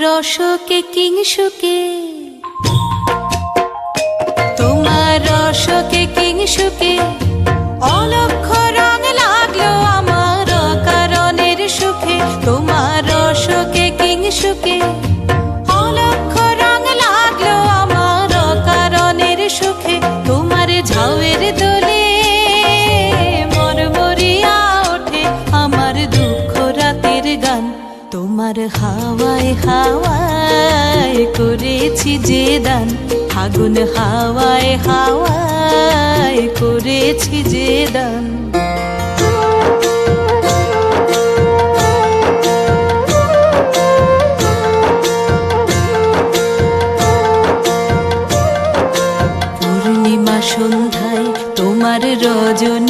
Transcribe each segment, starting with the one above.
রসকে কিংসুকে তোমার রসকে কিংসুকে তোমার হাওয়ায় হাওয়ায় করেছি যে দান। ফাগুন হাওয়ায় হাওয়ায় করেছি যে দান। পূর্ণিমা সন্ধ্যায় তোমার রজনীগন্ধায়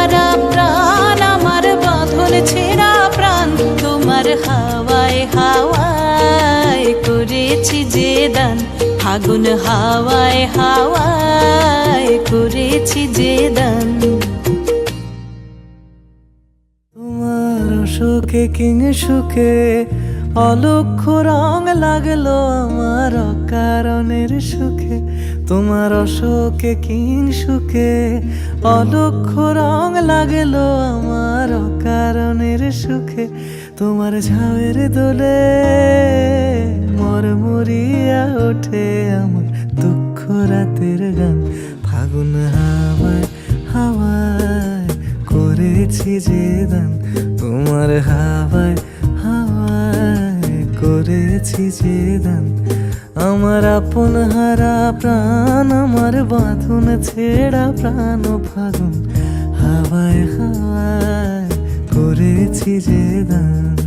ফাগুন হাওয়ায় হাওয়ায় করেছি যে দান। তোমার সুখে কিং সুখে অলক্ষ রং লাগল আমার কারণের সুখে। তোমার অশোকে কিং সুখে অলক্ষ রং লাগল আমার কারণের সুখে। তোমার ঝাউয়ের দোলে মরমরিয়া ওঠে আমার দুঃখ রাতের গান। ফাগুন হাওয়ায় হাওয়ায় করেছি যে দান। তোমার হাওয়ায় হাওয়ায় করেছি যে দান। আমার আপন হারা প্রাণ, আমার বাঁধন ছেঁড়া প্রাণ ফাগুন। হাওয়ায় হাওয়ায় করেছি যে দান